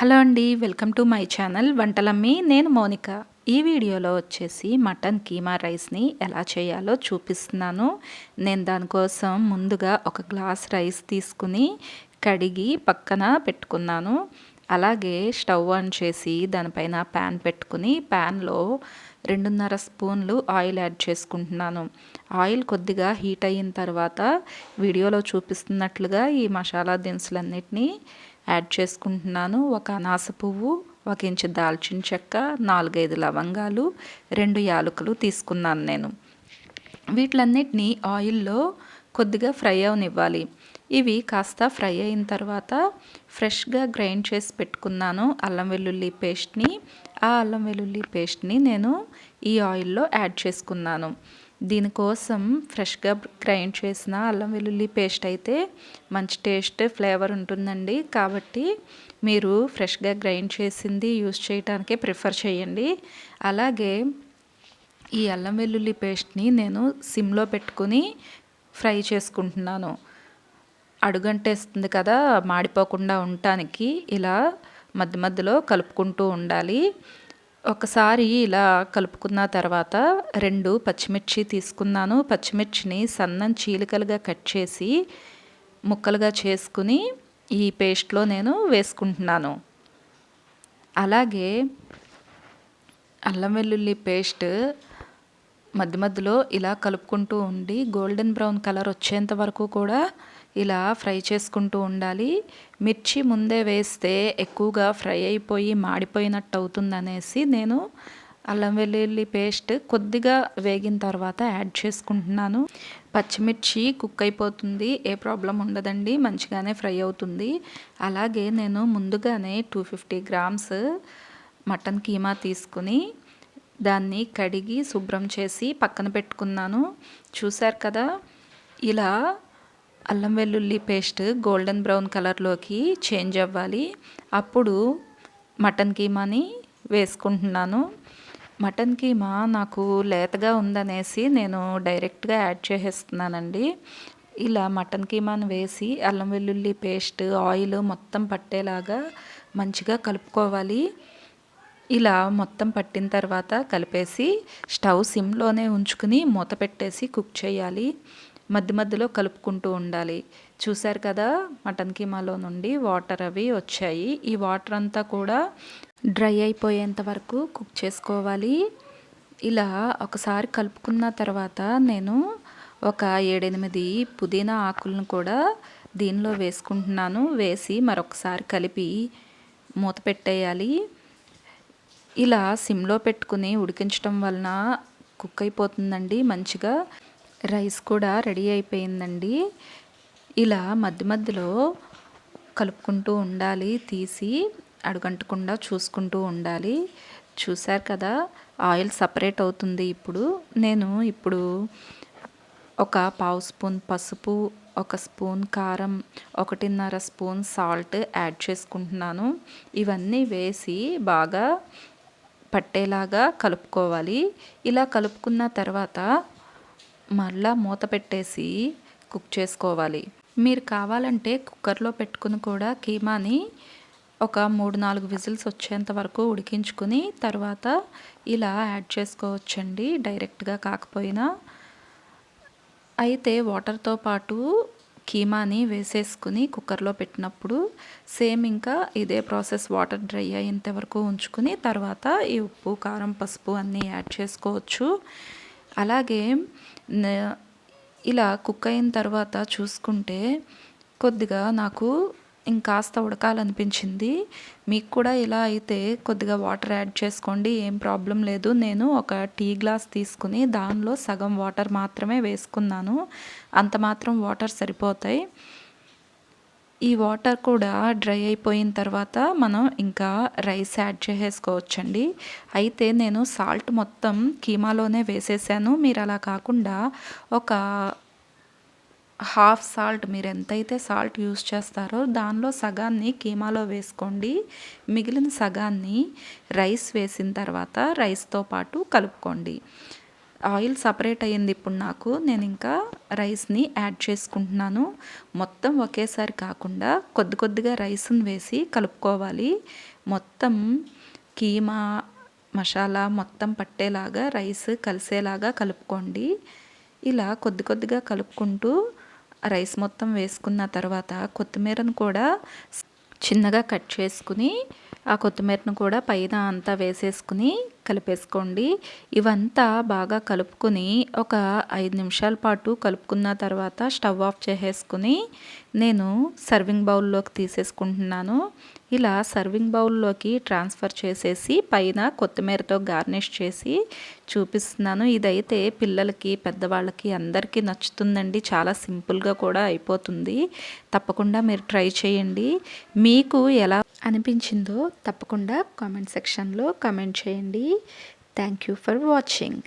Hello అండి welcome to my channel Vantalammi. నేను మోనిక. ఈ వీడియోలో వచ్చేసి మటన్ కీమా రైస్ని ఎలా చేయాలో చూపిస్తున్నాను. నేను దానికోసం ముందుగా ఒక గ్లాస్ రైస్ తీసుకుని కడిగి పక్కన పెట్టుకున్నాను. అలాగే స్టవ్ ఆన్ చేసి దానిపైన ప్యాన్ పెట్టుకుని ప్యాన్లో రెండున్నర స్పూన్లు ఆయిల్ యాడ్ చేసుకుంటున్నాను. ఆయిల్ కొద్దిగా హీట్ అయిన తర్వాత వీడియోలో చూపిస్తున్నట్లుగా ఈ మసాలా దినుసులన్నిటినీ యాడ్ చేసుకుంటున్నాను. ఒక అనాస పువ్వు ఒక ఇంచు దాల్చిన చెక్క నాలుగైదు లవంగాలు రెండు యాలకులు తీసుకున్నాను నేను. వీటిలన్నిటినీ ఆయిల్లో కొద్దిగా ఫ్రై అవనివ్వాలి. ఇవి కాస్త ఫ్రై అయిన తర్వాత ఫ్రెష్గా గ్రైండ్ చేసి పెట్టుకున్నాను అల్లం వెల్లుల్లి పేస్ట్ని. ఆ అల్లం వెల్లుల్లి పేస్ట్ని నేను ఈ ఆయిల్లో యాడ్ చేసుకున్నాను. దీనికోసం ఫ్రెష్గా గ్రైండ్ చేసిన అల్లం వెల్లుల్లి పేస్ట్ అయితే మంచి టేస్ట్ ఫ్లేవర్ ఉంటుందండి. కాబట్టి మీరు ఫ్రెష్గా గ్రైండ్ చేసింది యూస్ చేయడానికే ప్రిఫర్ చేయండి. అలాగే ఈ అల్లం వెల్లుల్లి పేస్ట్ని నేను సిమ్లో పెట్టుకుని ఫ్రై చేసుకుంటున్నాను. అడుగంటేస్తుంది కదా మాడిపోకుండా ఉండటానికి ఇలా మధ్య మధ్యలో కలుపుకుంటూ ఉండాలి. ఒకసారి ఇలా కలుపుకున్న తర్వాత రెండు పచ్చిమిర్చి తీసుకున్నాను. పచ్చిమిర్చిని సన్నం చీలికలుగా కట్ చేసి ముక్కలుగా చేసుకుని ఈ పేస్ట్లో నేను వేసుకుంటున్నాను. అలాగే అల్లం వెల్లుల్లి పేస్ట్ మధ్య మధ్యలో ఇలా కలుపుకుంటూ ఉండి గోల్డెన్ బ్రౌన్ కలర్ వచ్చేంత వరకు కూడా ఇలా ఫ్రై చేసుకుంటూ ఉండాలి. మిర్చి ముందే వేస్తే ఎక్కువగా ఫ్రై అయిపోయి మాడిపోయినట్టు అవుతుందనేసి నేను అల్లం వెల్లుల్లి పేస్ట్ కొద్దిగా వేగిన తర్వాత యాడ్ చేసుకుంటున్నాను. పచ్చిమిర్చి కుక్ అయిపోతుంది ఏ ప్రాబ్లం ఉండదండి మంచిగానే ఫ్రై అవుతుంది. అలాగే నేను ముందుగానే two fifty grams mutton keema తీసుకుని దాన్ని కడిగి శుభ్రం చేసి పక్కన పెట్టుకున్నాను. చూశారు కదా ఇలా అల్లం వెల్లుల్లి పేస్ట్ గోల్డెన్ బ్రౌన్ కలర్లోకి చేంజ్ అవ్వాలి. అప్పుడు మటన్ కీమాని వేసుకుంటున్నాను. మటన్ కీమా నాకు లేతగా ఉందనేసి నేను డైరెక్ట్గా యాడ్ చేసేస్తున్నానండి. ఇలా మటన్ కీమాను వేసి అల్లం వెల్లుల్లి పేస్ట్ ఆయిల్ మొత్తం పట్టేలాగా మంచిగా కలుపుకోవాలి. ఇలా మొత్తం పట్టిన తర్వాత కలిపేసి స్టవ్ సిమ్లోనే ఉంచుకుని మూత పెట్టేసి కుక్ చేయాలి. మధ్య మధ్యలో కలుపుకుంటూ ఉండాలి. చూశారు కదా మటన్ కీమాలో నుండి వాటర్ అవి వచ్చాయి. ఈ వాటర్ అంతా కూడా డ్రై అయిపోయేంత వరకు కుక్ చేసుకోవాలి. ఇలా ఒకసారి కలుపుకున్న తర్వాత నేను ఒక ఏడెనిమిది పుదీనా ఆకులను కూడా దీనిలో వేసుకుంటున్నాను. వేసి మరొకసారి కలిపి మూత పెట్టేయాలి. ఇలా సిమ్లో పెట్టుకుని ఉడికించడం వలన కుక్ అయిపోతుందండి మంచిగా. రైస్ కూడా రెడీ అయిపోయిందండి. ఇలా మధ్య మధ్యలో కలుపుకుంటూ ఉండాలి తీసి అడుగంటకుండా చూసుకుంటూ ఉండాలి. చూశారు కదా ఆయిల్ సపరేట్ అవుతుంది ఇప్పుడు. నేను ఇప్పుడు ఒక పావు స్పూన్ పసుపు ఒక స్పూన్ కారం ఒకటిన్నర స్పూన్ సాల్ట్ యాడ్ చేసుకుంటున్నాను. ఇవన్నీ వేసి బాగా పట్టేలాగా కలుపుకోవాలి. ఇలా కలుపుకున్న తర్వాత మళ్ళా మూత పెట్టేసి కుక్ చేసుకోవాలి. మీరు కావాలంటే కుక్కర్లో పెట్టుకుని కూడా కీమాని ఒక మూడు నాలుగు విజిల్స్ వచ్చేంత వరకు ఉడికించుకుని తర్వాత ఇలా యాడ్ చేసుకోవచ్చండి డైరెక్ట్గా కాకపోయినా. అయితే వాటర్తో పాటు కీమాని వేసేసుకుని కుక్కర్లో పెట్టినప్పుడు సేమ్ ఇంకా ఇదే ప్రాసెస్ వాటర్ డ్రై అయ్యేంత వరకు ఉంచుకుని తర్వాత ఈ ఉప్పు కారం పసుపు అన్నీ యాడ్ చేసుకోవచ్చు. అలాగే ఇలా కుక్ అయిన తర్వాత చూసుకుంటే కొద్దిగా నాకు ఇంకాస్త ఉడకాలనిపించింది. మీకు కూడా ఇలా అయితే కొద్దిగా వాటర్ యాడ్ చేసుకోండి ఏం ప్రాబ్లం లేదు. నేను ఒక టీ గ్లాస్ తీసుకుని దానిలో సగం వాటర్ మాత్రమే వేసుకున్నాను. అంత మాత్రం వాటర్ సరిపోతాయి. ఈ వాటర్ కూడా డ్రై అయిపోయిన తర్వాత మనం ఇంకా రైస్ యాడ్ చేసేసుకోవచ్చండి. అయితే నేను సాల్ట్ మొత్తం కీమాలోనే వేసేసాను. మీరు అలా కాకుండా ఒక హాఫ్ సాల్ట్ మీరు ఎంతైతే సాల్ట్ యూస్ చేస్తారో దానిలో సగాన్ని కీమాలో వేసుకోండి. మిగిలిన సగాన్ని రైస్ వేసిన తర్వాత రైస్తో పాటు కలుపుకోండి. ఆయిల్ సపరేట్ అయ్యింది ఇప్పుడు నాకు. నేను ఇంకా రైస్ని యాడ్ చేసుకుంటున్నాను. మొత్తం ఒకేసారి కాకుండా కొద్ది కొద్దిగా రైస్ని వేసి కలుపుకోవాలి. మొత్తం కీమా మసాలా మొత్తం పట్టేలాగా రైస్ కలిసేలాగా కలుపుకోండి. ఇలా కొద్ది కొద్దిగా కలుపుకుంటూ రైస్ మొత్తం వేసుకున్న తర్వాత కొత్తిమీరను కూడా చిన్నగా కట్ చేసుకుని ఆ కొత్తిమీరను కూడా పైన అంతా వేసేసుకుని కలిపేసుకోండి. ఇవంతా బాగా కలుపుకొని ఒక ఐదు నిమిషాల పాటు కలుపుకున్న తర్వాత స్టవ్ ఆఫ్ చేసేసుకుని నేను సర్వింగ్ బౌల్లోకి తీసేసుకుంటున్నాను. ఇలా సర్వింగ్ బౌల్లోకి ట్రాన్స్ఫర్ చేసేసి పైన కొత్తిమీరతో గార్నిష్ చేసి చూపిస్తున్నాను. ఇదైతే పిల్లలకి పెద్దవాళ్ళకి అందరికీ నచ్చుతుందండి. చాలా సింపుల్గా కూడా అయిపోతుంది. తప్పకుండా మీరు ట్రై చేయండి. మీకు ఎలా అనిపించిందో తప్పకుండా కామెంట్ సెక్షన్లో కామెంట్ చేయండి. Thank you for watching